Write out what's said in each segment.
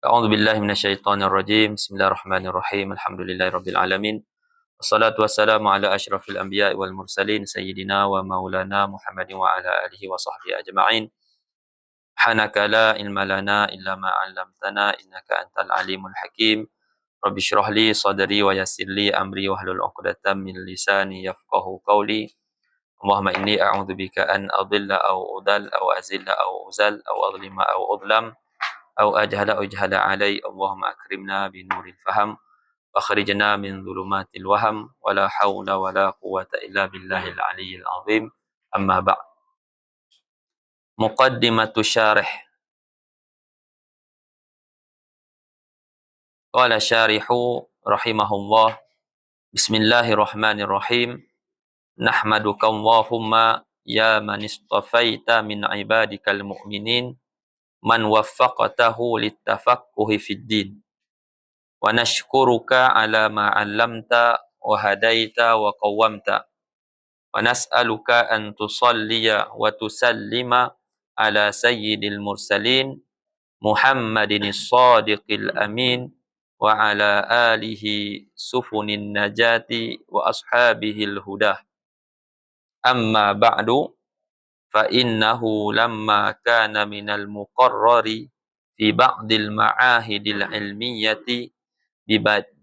أعوذ بالله من الشيطان الرجيم. بسم الله الرحمن الرحيم. الحمد لله رب العالمين. والصلاة والسلام على أشرف الأنبياء والمرسلين سيدنا ومولانا محمد وعلى آله وصحبه أجمعين. سبحانك لا علم لنا إلا ما علمتنا إنك أنت العليم الحكيم. رب اشرح لي صدري ويسر لي أمري واحلل عقدة من لساني يفقه قولي. اللهم إني أعوذ بك أن أضل أو أضل أو أزل أو أزل أو أظلم أو أظلم. أو أجهل أو أجهل علي. اللهم أكرمنا بنور الفهم وأخرجنا من ظلمات الوهم. ولا حول ولا قوة إلا بالله العلي العظيم. أما بعد. مقدمة الشارح قال الشارح رحمه الله بسم الله الرحمن الرحيم. نحمدك اللهم يا من اصطفيت من عبادك المؤمنين. Man waffaqtahu littafaqquhi fid din wa nashkuruka ala ma 'allamta wa hadaita wa qawwamta wa nas'aluka an tusalliya wa tusallima ala sayyidil mursalin Muhammadin as-sadiqil amin wa ala alihi sufunin najati wa ashabihil huda amma ba'du فإنه لما كان من المقرر في بعض المعاهد العلمية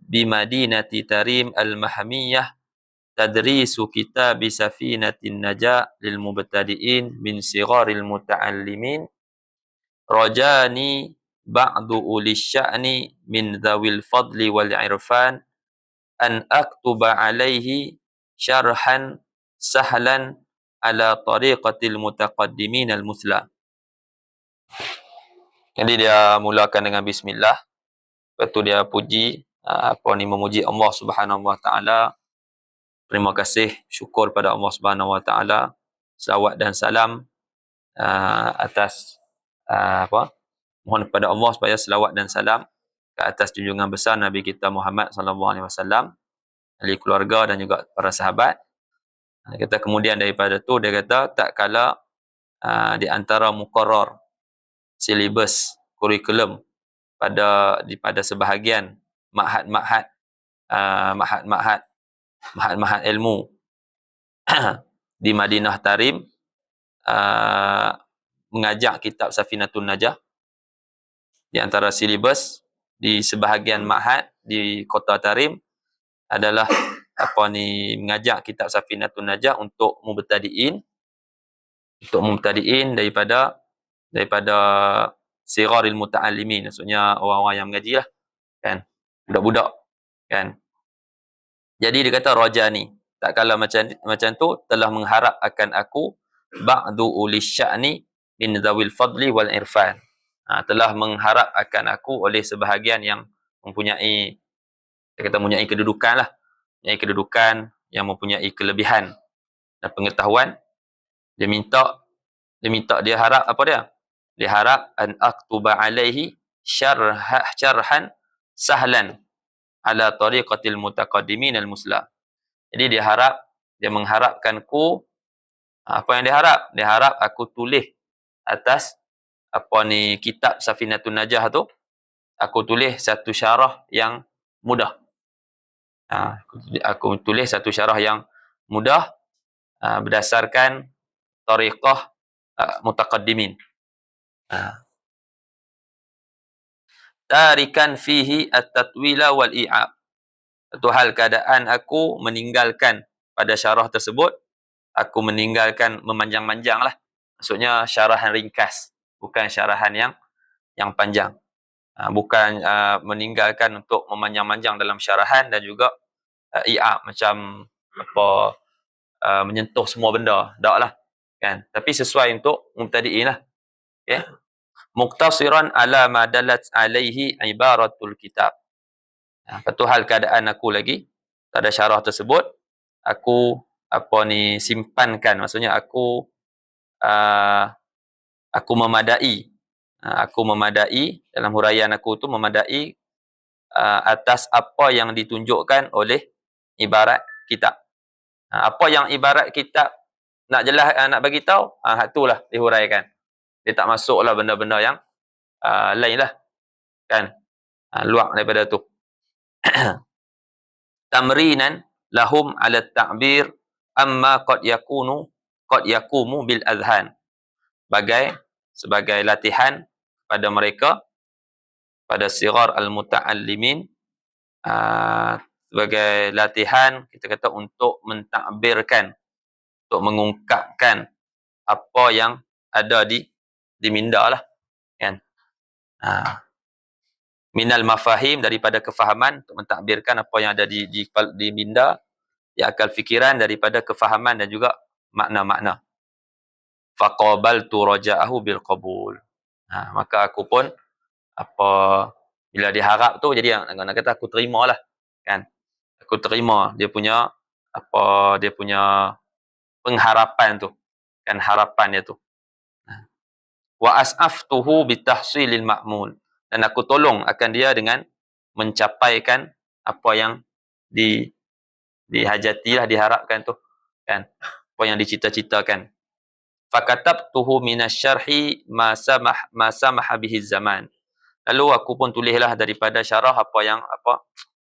بمدينة تريم المحمية تدريس كتاب سفينة النجاة للمبتدئين من صغار المتعلمين رجاني بعض أولي الشأن من ذوي الفضل والعرفان أن أكتب عليه شرحا سهلا ala tariqatil mutaqaddimin al-musla. Jadi dia mulakan dengan bismillah. Lepas tu dia puji apa ni memuji Allah Subhanahu wa taala. Terima kasih syukur pada Allah Subhanahu wa taala. Selawat dan salam uh, atas uh, apa? Mohon kepada Allah supaya selawat dan salam ke atas junjungan besar Nabi kita Muhammad sallallahu alaihi wasallam, ahli keluarga dan juga para sahabat dia kata kemudian daripada tu dia kata tak kala uh, di antara mukarrar silibus kurikulum pada di pada sebahagian mahad-mahad uh, mahad-mahad ilmu di Madinah Tarim uh, mengajak kitab Safinatun Najah. Di antara silibus di sebahagian mahad di kota Tarim adalah apa ni mengajak kitab Safinatun Najah untuk mubtadiin. Untuk mubtadiin daripada daripada siraril muta'allimin. Maksudnya orang-orang yang mengaji lah kan? Budak-budak kan? Jadi dia kata raja ni tak kala macam macam tu telah mengharap akan aku ba'du uli sya'ni min zawil fadli wal irfan. Ha, telah mengharap akan aku oleh sebahagian yang mempunyai kita mempunyai kedudukan lah mempunyai kedudukan, yang mempunyai kelebihan dan pengetahuan, dia minta dia minta dia harap apa dia? Dia harap an aktuba alaihi syarha syarhan sahlan ala tariqatil mutaqaddimin al musla. Jadi dia harap dia mengharapkanku apa yang dia harap? Dia harap aku tulis atas apa ni kitab Safinatun Najah tu aku tulis satu syarah yang mudah Ha, aku tulis satu syarah yang mudah uh, berdasarkan tariqah uh, mutaqaddimin. Ha. Tarikan fihi at-tatwila wal i'ab. Satu hal keadaan aku meninggalkan pada syarah tersebut, aku meninggalkan memanjang-manjang lah. Maksudnya syarahan ringkas, bukan syarahan yang yang panjang. Ha, bukan uh, meninggalkan untuk memanjang-manjang dalam syarahan dan juga uh, ia macam apa uh, menyentuh semua benda. Taklah kan? Tapi sesuai untuk mubtadiin lah okey muktasiran ala ma dalat alaihi ibaratul kitab. Ha, satu hal keadaan aku lagi pada syarah tersebut aku apa ni simpankan. Maksudnya aku uh, aku memadai aku memadai dalam huraian aku tu memadai uh, atas apa yang ditunjukkan oleh ibarat kitab. Ha, apa yang ibarat kitab nak jelas uh, nak bagi tahu, ah ha, itulah dihuraikan. Dia tak masuklah benda-benda yang uh, lain lah. kan ha, luak daripada tu tamrinan lahum ala ta'bir amma qad yakunu qad yakumu bil adhan bagai sebagai latihan pada mereka pada sigar al muta'allimin uh, sebagai latihan kita kata untuk mentakbirkan untuk mengungkapkan apa yang ada di di minda lah kan ha. minal mafahim daripada kefahaman untuk mentakbirkan apa yang ada di di, di minda di akal fikiran daripada kefahaman dan juga makna-makna faqabaltu raja'ahu bil qabul ha, maka aku pun apa bila diharap tu jadi nak, nak kata aku terima lah kan? Aku terima. Dia punya apa dia punya pengharapan tu kan? Harapan dia tu. Ha. wa as'aftuhu bitahsilil ma'mul. Dan aku tolong akan dia dengan mencapaikan apa yang di dihajati lah diharapkan tu kan? Apa yang dicita-citakan fakatabtuhu minasyarhi ma samah ma samah bihi zaman. Lalu aku pun tulislah daripada syarah apa yang apa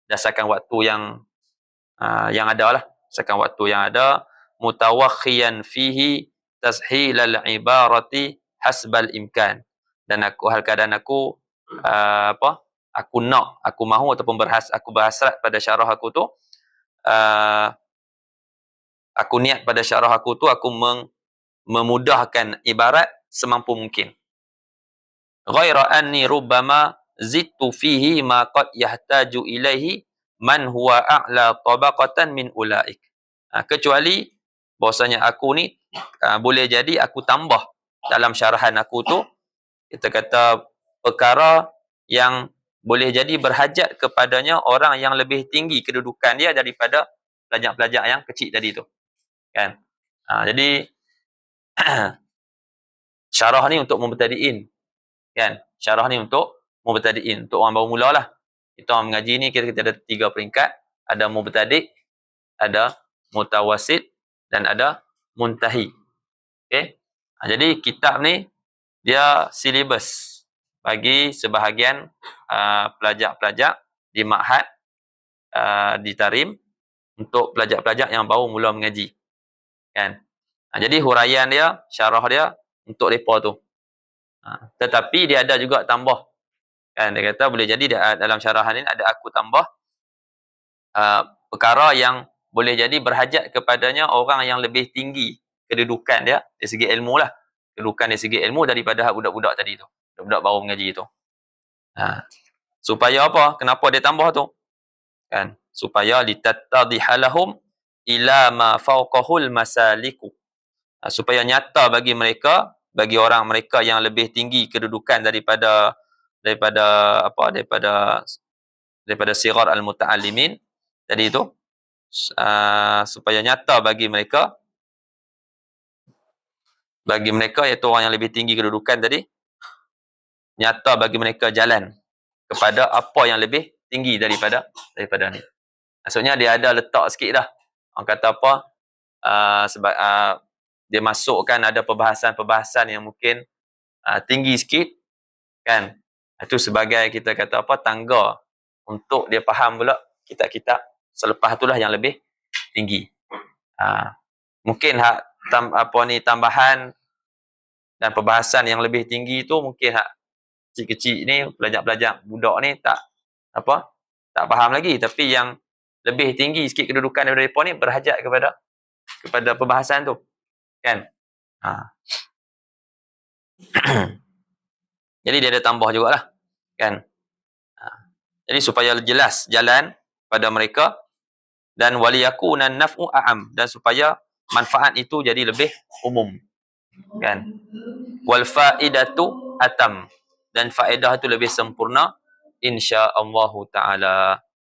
dasarkan waktu yang uh, yang ada lah. Dasarkan waktu yang ada. Mutawakhiyan fihi tashil al-ibarati hasbal imkan. Dan aku hal keadaan aku uh, apa aku nak aku mahu ataupun berhas aku berhasrat pada syarah aku tu uh, aku niat pada syarah aku tu aku meng, memudahkan ibarat semampu mungkin ghaira anni rubbama zittu fihi ma qad yahtaju ilaihi man huwa a'la tabaqatan min ulaik. Ha, kecuali bahasanya aku ni ha, boleh jadi aku tambah dalam syarahan aku tu kita kata perkara yang boleh jadi berhajat kepadanya orang yang lebih tinggi kedudukan dia daripada pelajar-pelajar yang kecil tadi tu. Kan? Ha, jadi syarah ni untuk mubtadiin. Kan? Syarah ni untuk mubtadi'in untuk orang baru mula lah kita orang mengaji ni kita, kita ada tiga peringkat ada mubtadi' ada mutawasid dan ada muntahi okey ha, jadi kitab ni dia silibus bagi sebahagian uh, pelajar-pelajar di ma'had uh, di tarim untuk pelajar-pelajar yang baru mula mengaji kan ha, jadi huraian dia syarah dia untuk depa tu ha, tetapi dia ada juga tambah Kan dia kata boleh jadi dalam syarahan ini ada aku tambah uh, perkara yang boleh jadi berhajat kepadanya orang yang lebih tinggi kedudukan dia dari segi ilmu lah. Kedudukan dari segi ilmu daripada budak-budak tadi tu. Budak-budak baru mengaji tu. Ha. Supaya apa? Kenapa dia tambah tu? Kan? Supaya litattadihalahum ila ma fawqahul masaliku. Ha. Supaya nyata bagi mereka, bagi orang mereka yang lebih tinggi kedudukan daripada daripada apa daripada daripada sirar al-muta'allimin. Jadi itu uh, supaya nyata bagi mereka bagi mereka iaitu orang yang lebih tinggi kedudukan tadi nyata bagi mereka jalan kepada apa yang lebih tinggi daripada daripada ni. Maksudnya dia ada letak sikit dah. Orang kata apa? Uh, sebab uh, dia masukkan ada perbahasan-perbahasan yang mungkin uh, tinggi sikit kan? Itu sebagai kita kata apa tangga untuk dia faham pula kitab-kitab selepas itulah yang lebih tinggi. Ha, mungkin hak tam, apa ni tambahan dan perbahasan yang lebih tinggi tu mungkin hak kecil-kecil ni pelajar-pelajar budak ni tak apa tak faham lagi. Tapi yang lebih tinggi sikit kedudukan daripada mereka ni berhajat kepada kepada perbahasan tu kan ha. Jadi dia ada tambah jugalah. Kan? Ha. Jadi supaya jelas jalan pada mereka dan waliyakunan naf'u a'am dan supaya manfaat itu jadi lebih umum. Kan? Wal faidatu atam dan faedah itu lebih sempurna insya-Allah taala.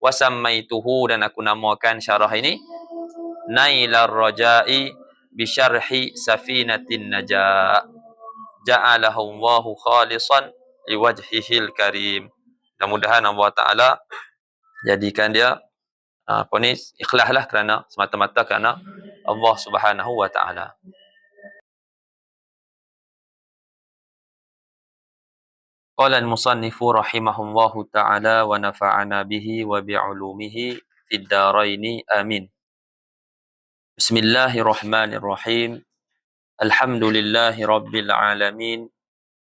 Wa sammaituhu dan aku namakan syarah ini Nailar Raja'i syarhi Safinatin Najah ja'alahu Allahu khalisan liwajhihil karim. Mudah-mudahan Allah Taala jadikan dia ah, apa ni ikhlaslah kerana semata-mata kerana Allah Subhanahu wa taala. قال المصنف رحمه الله تعالى ونفعنا به وبعلومه في الدارين آمين بسم الله الرحمن الرحيم. الحمد لله رب العالمين.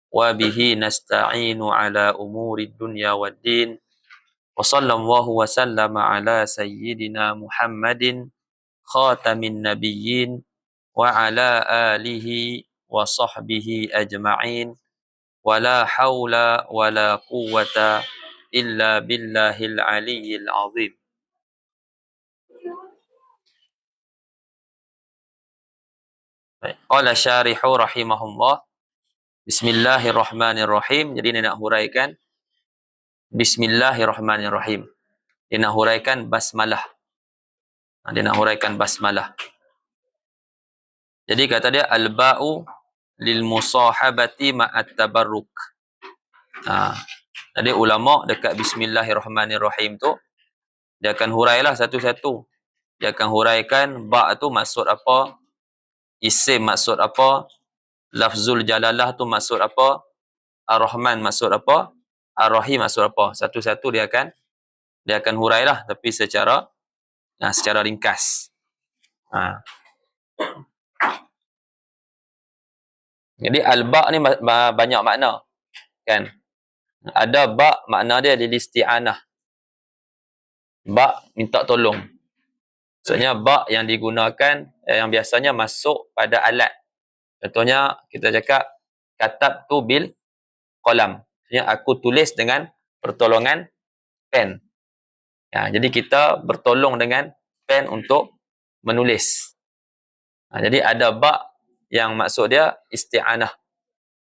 وبه نستعين على أمور الدنيا والدين. وصلى الله وسلم على سيدنا محمد خاتم النبيين وعلى آله وصحبه أجمعين. ولا حول ولا قوة إلا بالله العلي العظيم. Qala syarihu rahimahullah. Bismillahirrahmanirrahim. Jadi ini nak huraikan. Bismillahirrahmanirrahim. Dia nak huraikan basmalah. Ha, dia nak huraikan basmalah. Jadi kata dia, Al-ba'u lil-musahabati ma'at-tabarruk. Ha. Jadi ulama' dekat Bismillahirrahmanirrahim tu, dia akan huraikan satu-satu. Dia akan huraikan ba' tu maksud apa, Isim maksud apa? Lafzul jalalah tu maksud apa? Ar-Rahman maksud apa? Ar-Rahim maksud apa? Satu-satu dia akan dia akan hurailah tapi secara nah, secara ringkas. Ha. Jadi al-ba' ni banyak makna. Kan? Ada ba' makna dia lil isti'anah. Ba' minta tolong. Maksudnya ba' yang digunakan yang biasanya masuk pada alat. Contohnya kita cakap katab tu bil kolam. Maksudnya aku tulis dengan pertolongan pen. Ya, jadi kita bertolong dengan pen untuk menulis. Ha, jadi ada ba' yang maksud dia isti'anah.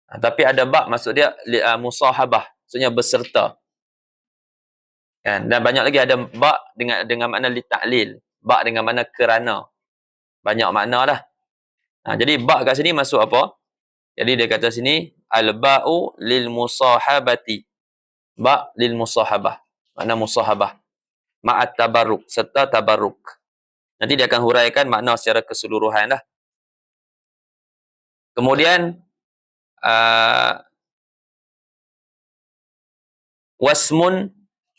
Ha, tapi ada bab maksud dia uh, musahabah, maksudnya berserta. Kan? Dan banyak lagi ada bab dengan dengan makna li ta'lil, bab dengan makna kerana. Banyak makna lah. Ha, jadi bab kat sini masuk apa? Jadi dia kata sini al-ba'u lil musahabati. Ba' lil musahabah. Makna musahabah. Ma'at tabarruk serta tabarruk. Nanti dia akan huraikan makna secara keseluruhan lah. Kemudian uh, wasmun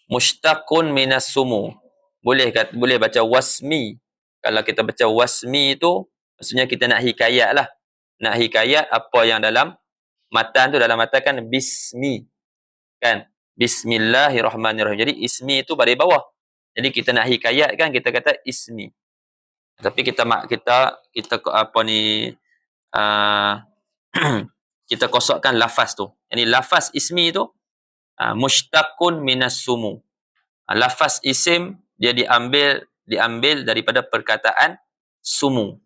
mushtaqun minas sumu. Boleh kat, boleh baca wasmi. Kalau kita baca wasmi itu maksudnya kita nak hikayat lah. Nak hikayat apa yang dalam matan tu dalam matan kan bismi. Kan? Bismillahirrahmanirrahim. Jadi ismi itu pada bawah. Jadi kita nak hikayat kan kita kata ismi. Tapi kita mak kita kita apa ni uh, kita kosokkan lafaz tu. Ini lafaz ismi tu uh, mushtaqun minas sumu. Uh, lafaz isim dia diambil diambil daripada perkataan sumu.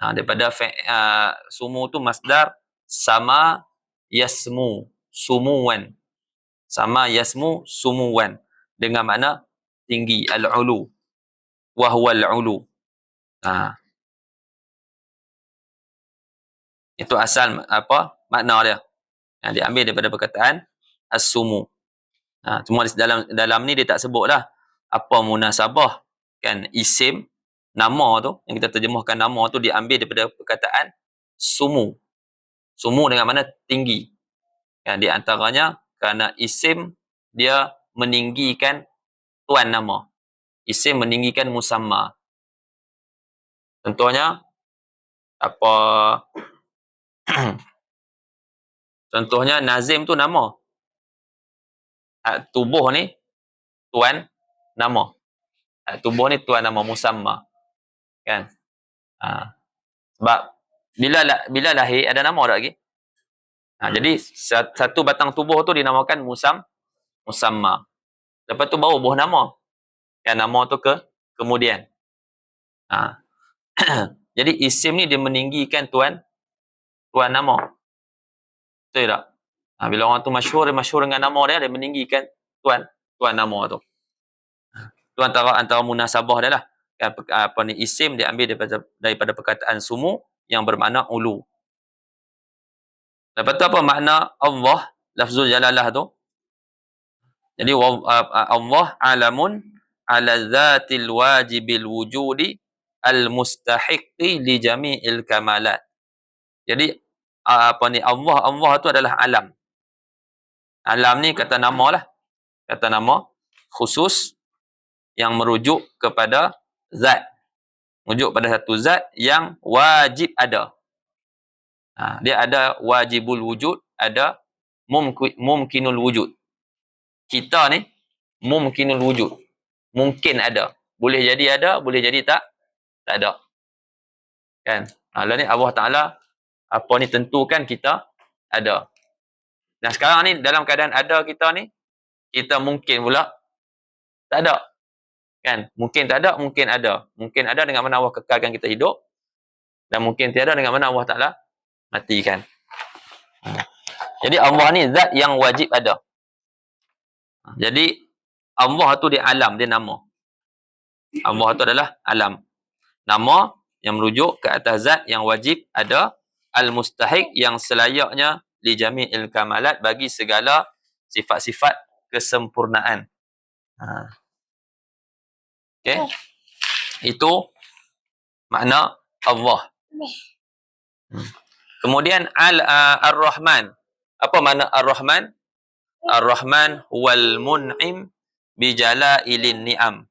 Uh, daripada uh, sumu tu masdar sama yasmu sumuwan. Sama yasmu sumuwan dengan makna tinggi al-ulu wa huwa al-ulu. Ha. Itu asal apa makna dia. Yang diambil daripada perkataan as-sumu. Ha, cuma dalam dalam ni dia tak sebutlah apa munasabah kan isim nama tu yang kita terjemahkan nama tu diambil daripada perkataan sumu. Sumu dengan mana tinggi. Kan di antaranya kerana isim dia meninggikan tuan nama. Isim meninggikan musamma. Contohnya apa Contohnya Nazim tu nama. Tubuh ni tuan nama. Tubuh ni tuan nama musamma. Kan? Ha. Sebab bila bila lahir ada nama tak lagi? Ha, jadi satu batang tubuh tu dinamakan musam musamma. Lepas tu baru buah nama. Yang nama tu ke kemudian. Ha. jadi isim ni dia meninggikan tuan tuan nama. Betul tak? Ha, bila orang tu masyhur, dia masyhur dengan nama dia, dia meninggikan tuan tuan nama tu. Tu antara antara munasabah dia lah. Apa ni isim dia ambil daripada daripada perkataan sumu yang bermakna ulu. Lepas tu apa makna Allah lafzul jalalah tu? Jadi Allah alamun ala zatil wajibil wujudi al mustahiqi li jami'il kamalat. Jadi apa ni Allah Allah tu adalah alam. Alam ni kata nama lah. Kata nama khusus yang merujuk kepada zat. Merujuk pada satu zat yang wajib ada. Ha, dia ada wajibul wujud, ada mumkinul wujud. Kita ni mumkinul wujud. Mungkin ada. Boleh jadi ada, boleh jadi tak tak ada. Kan? Ha, ni Allah Taala apa ni tentukan kita ada. Nah sekarang ni dalam keadaan ada kita ni kita mungkin pula tak ada. Kan? Mungkin tak ada, mungkin ada. Mungkin ada dengan mana Allah kekalkan kita hidup dan mungkin tiada dengan mana Allah Taala matikan. Ha. Jadi Allah ni zat yang wajib ada. Jadi Allah tu dia alam, dia nama. Allah tu adalah alam. Nama yang merujuk ke atas zat yang wajib ada al-mustahiq yang selayaknya li jami'il kamalat bagi segala sifat-sifat kesempurnaan. Ha. Okay. Itu makna Allah. Hmm. Kemudian al uh, ar-Rahman. Apa makna ar-Rahman? Ar-Rahman wal mun'im bi jalailin ni'am.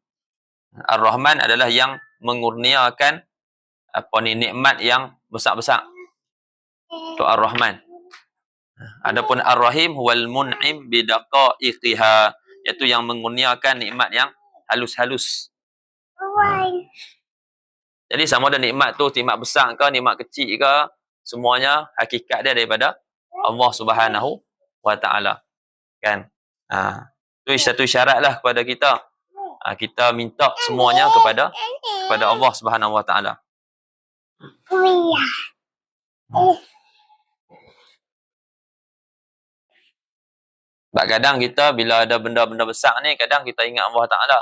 Ar-Rahman adalah yang mengurniakan apa ni nikmat yang besar-besar. Itu Ar-Rahman. Adapun Ar-Rahim wal mun'im bi daqaiqiha, iaitu yang mengurniakan nikmat yang halus-halus. Jadi sama ada nikmat tu nikmat besar ke nikmat kecil ke, semuanya hakikat dia daripada Allah Subhanahu wa taala. Kan? Ha. Itu satu syaratlah kepada kita. Ha, kita minta semuanya kepada kepada Allah Subhanahu wa taala. Sebab kadang kita bila ada benda-benda besar ni kadang kita ingat Allah Taala.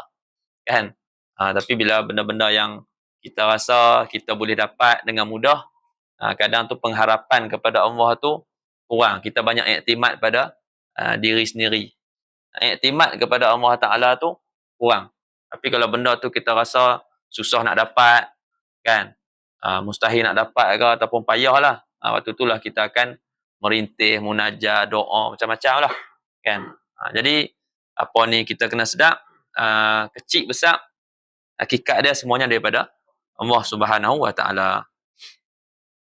Kan? Ha, tapi bila benda-benda yang kita rasa kita boleh dapat dengan mudah Ha, kadang tu pengharapan kepada Allah tu kurang. Kita banyak iktimat pada uh, diri sendiri. Iktimat kepada Allah Ta'ala tu kurang. Tapi kalau benda tu kita rasa susah nak dapat, kan? Uh, mustahil nak dapat ke ataupun payah lah. Uh, waktu itulah kita akan merintih, munajat, doa, macam-macam lah. Kan? Uh, jadi, apa ni kita kena sedap, uh, kecil, besar, hakikat dia semuanya daripada Allah Subhanahu Wa Ta'ala.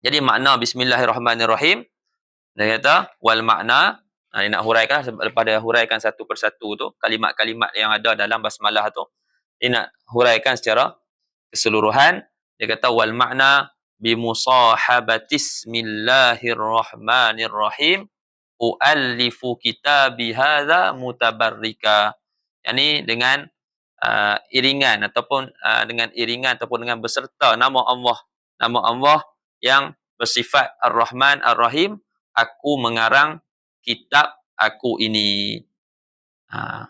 Jadi makna bismillahirrahmanirrahim dia kata wal makna ha, nak huraikan dia huraikan satu persatu tu kalimat-kalimat yang ada dalam basmalah tu dia nak huraikan secara keseluruhan dia kata wal makna bi musahabatis bismillahirrahmanirrahim uallifu kitabi hadza mutabarrika yakni dengan uh, iringan ataupun uh, dengan iringan ataupun dengan beserta nama Allah nama Allah yang bersifat Ar-Rahman Ar-Rahim, aku mengarang kitab aku ini. Ha.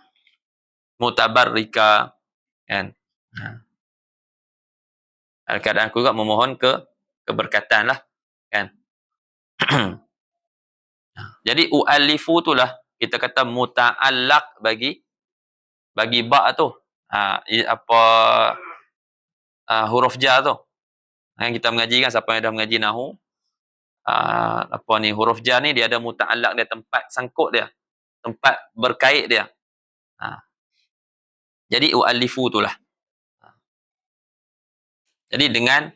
Mutabarrika. Kan? Ha. Keadaan aku juga memohon ke keberkatan lah. Kan? Jadi u'alifu tu lah kita kata muta'allak bagi bagi ba' tu. Ha, apa uh, huruf ja tu. Yang kita mengaji kan siapa yang dah mengaji nahu. Uh, apa ni huruf jar ni dia ada muta'allaq dia tempat sangkut dia. Tempat berkait dia. Uh. jadi ualifu itulah uh. jadi dengan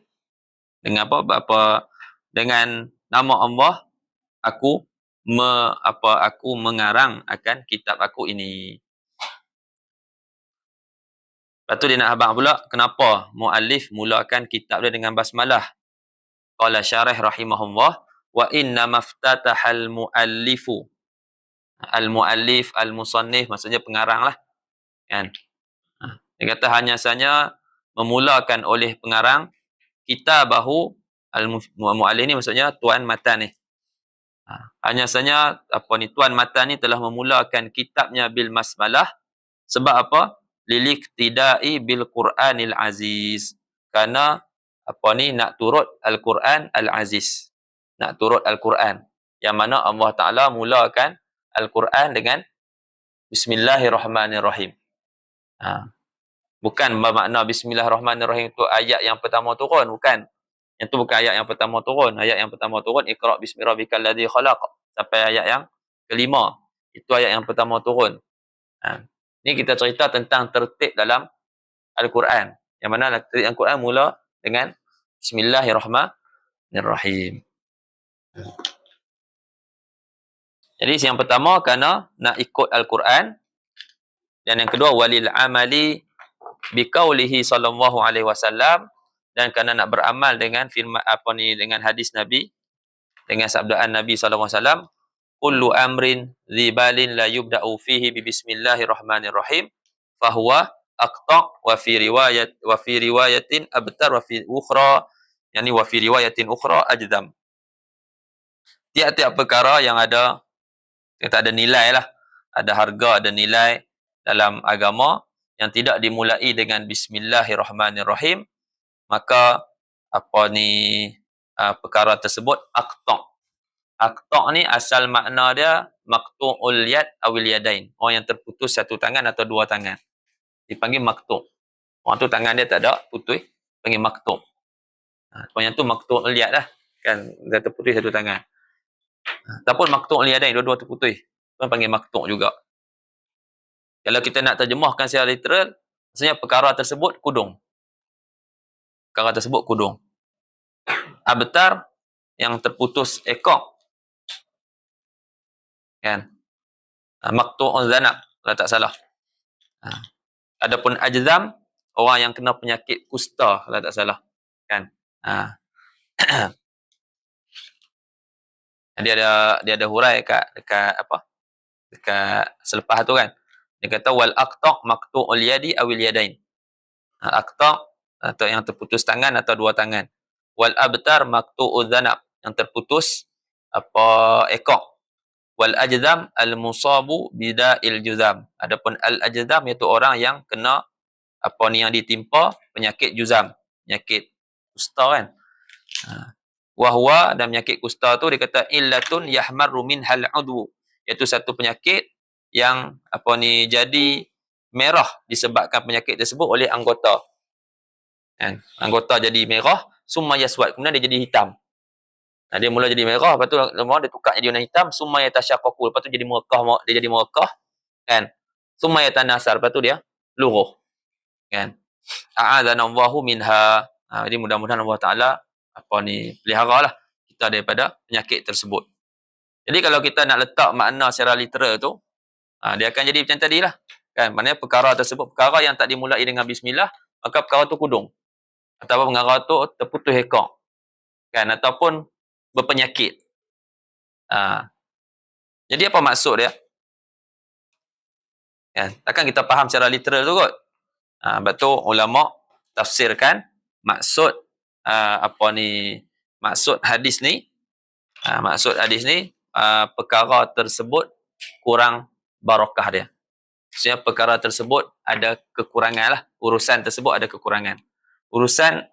dengan apa apa dengan nama Allah aku me, apa aku mengarang akan kitab aku ini Lepas tu dia nak habang pula, kenapa mu'alif mulakan kitab dia dengan basmalah? Qala syarih rahimahullah, wa inna maftatahal mu'allifu. Al-mu'allif, al-musannif, maksudnya pengarang lah. Kan? Ha. Dia kata hanya saja memulakan oleh pengarang kitabahu al-mu'allif ni maksudnya tuan matan ni. Ha. Hanya saja apa ni tuan matan ni telah memulakan kitabnya bil masmalah sebab apa? Liliktidai bil Qur'anil Aziz. Karena apa ni nak turut Al-Quran Al-Aziz. Nak turut Al-Quran. Yang mana Allah Taala mulakan Al-Quran dengan Bismillahirrahmanirrahim. Ha. Bukan bermakna Bismillahirrahmanirrahim itu ayat yang pertama turun, bukan. Yang tu bukan ayat yang pertama turun. Ayat yang pertama turun Iqra bismi rabbikal ladzi khalaq sampai ayat yang kelima. Itu ayat yang pertama turun. Ha. Ni kita cerita tentang tertib dalam Al-Quran. Yang mana tertib Al-Quran mula dengan Bismillahirrahmanirrahim. Jadi yang pertama kerana nak ikut Al-Quran dan yang kedua walil amali biqaulihi sallallahu alaihi wasallam dan kerana nak beramal dengan firman apa ni dengan hadis Nabi dengan sabdaan Nabi sallallahu alaihi wasallam kullu amrin dzibalin la yubda'u fihi bi bismillahirrahmanirrahim fahuwa aqta wa fi riwayat wa fi riwayatin abtar wa fi ukhra yani wa fi riwayatin ukhra ajdam tiap-tiap perkara yang ada kita ada nilai lah. Ada harga, ada nilai dalam agama yang tidak dimulai dengan Bismillahirrahmanirrahim. Maka apa ni uh, perkara tersebut akta. Akta ni asal makna dia maktu'ul yad awil yadain. Orang yang terputus satu tangan atau dua tangan. Dipanggil maktu'. Orang tu tangan dia tak ada putus, panggil maktu'. Ha, orang yang tu maktu'ul yad lah. Kan, dia terputus satu tangan. Ataupun maktuk ni ada dua-dua terputus. Orang panggil maktuk juga. Kalau kita nak terjemahkan secara literal, maksudnya perkara tersebut kudung. Perkara tersebut kudung. Abtar yang terputus ekor. Kan? Ha, maktu'un zanak. Kalau tak salah. Ha. Adapun ajzam, orang yang kena penyakit kusta. Kalau tak salah. Kan? Ha. dia ada dia ada hurai dekat dekat apa dekat selepas tu kan dia kata wal aqta maqtu'ul yadi awil yadain aqta atau yang terputus tangan atau dua tangan wal abtar maqtu'udz zanab yang terputus apa ekor wal ajdam al musabu bida'il juzam. Adapun al ajdam iaitu orang yang kena apa ni yang ditimpa penyakit juzam. Penyakit kusta kan? Ha. Wahwa dan penyakit kusta tu dia kata illatun yahmaru minhal udwu. Iaitu satu penyakit yang apa ni jadi merah disebabkan penyakit tersebut oleh anggota. Kan? Anggota jadi merah summa yaswad. Kemudian dia jadi hitam nah, dia mula jadi merah lepas tu lama dia tukar jadi warna hitam summa yatashaqqaqu lepas tu jadi merekah dia jadi merekah kan summa yatanasar lepas tu dia luruh kan a'adzana Allahu minha ha, jadi mudah-mudahan Allah Taala apa ni pelihara lah kita daripada penyakit tersebut. Jadi kalau kita nak letak makna secara literal tu, ha, dia akan jadi macam tadi lah. Kan? Maknanya perkara tersebut, perkara yang tak dimulai dengan bismillah, maka perkara tu kudung. Ataupun perkara tu terputus ekor. Kan? Ataupun berpenyakit. Ha. Jadi apa maksud dia? Kan? Takkan kita faham secara literal tu kot. Ha, tu ulama tafsirkan maksud uh, apa ni maksud hadis ni uh, maksud hadis ni uh, perkara tersebut kurang barakah dia maksudnya perkara tersebut ada kekurangan lah urusan tersebut ada kekurangan urusan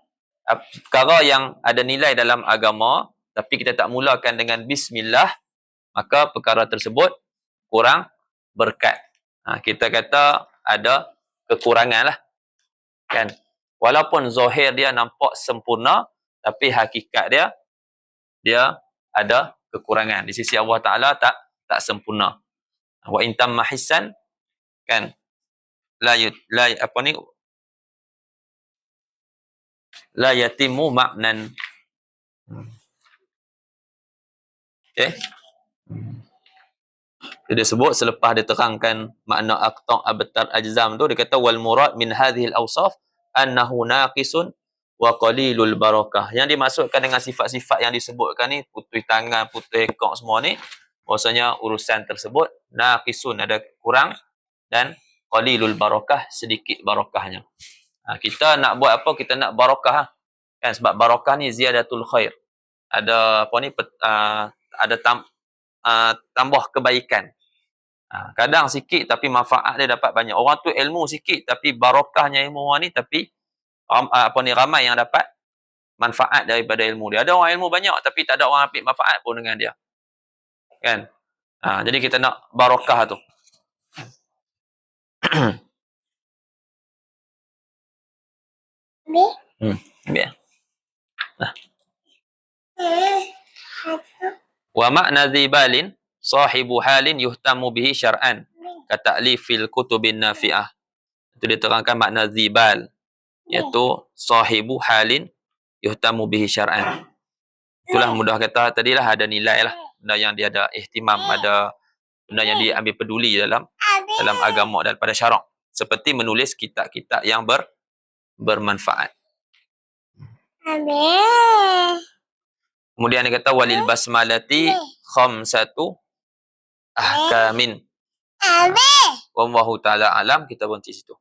uh, perkara yang ada nilai dalam agama tapi kita tak mulakan dengan bismillah maka perkara tersebut kurang berkat. Ha, kita kata ada kekurangan lah kan? Walaupun zahir dia nampak sempurna tapi hakikat dia dia ada kekurangan. Di sisi Allah Taala tak tak sempurna. Wa intam mahisan kan? La la apa ni? La yatimu ma'nan okey dia sebut selepas dia terangkan makna aqta' abtar ajzam tu dia kata wal murad min hadhihi al awsaf annahu naqisun wa qalilul barakah. Yang dimaksudkan dengan sifat-sifat yang disebutkan ni putus tangan, putus ekor semua ni maksudnya urusan tersebut naqisun ada kurang dan qalilul barakah sedikit barakahnya. Ha, kita nak buat apa? Kita nak barakah ha? kan sebab barakah ni ziyadatul khair. Ada apa ni uh, ada tam, uh, tambah kebaikan. Ha, kadang sikit tapi manfaat dia dapat banyak. Orang tu ilmu sikit tapi barakahnya ilmu orang ni tapi um, apa ni ramai yang dapat manfaat daripada ilmu dia. Ada orang ilmu banyak tapi tak ada orang ambil manfaat pun dengan dia. Kan? Ha, jadi kita nak barakah tu. hmm. Biar. Nah. Wa makna zibalin sahibu halin yuhtamu bihi syar'an kata'lifil kutubin nafi'ah. Itu dia terangkan makna zibal iaitu sahibu halin yuhtamu bihi syar'an. Itulah mudah kata tadilah ada nilai lah benda yang dia ada ihtimam ada benda yang dia ambil peduli dalam dalam agama daripada syarak. Seperti menulis kitab-kitab yang ber, bermanfaat Kemudian dia kata walil basmalati khamsatu ahkamin. Wallahu taala alam. Kita berhenti situ.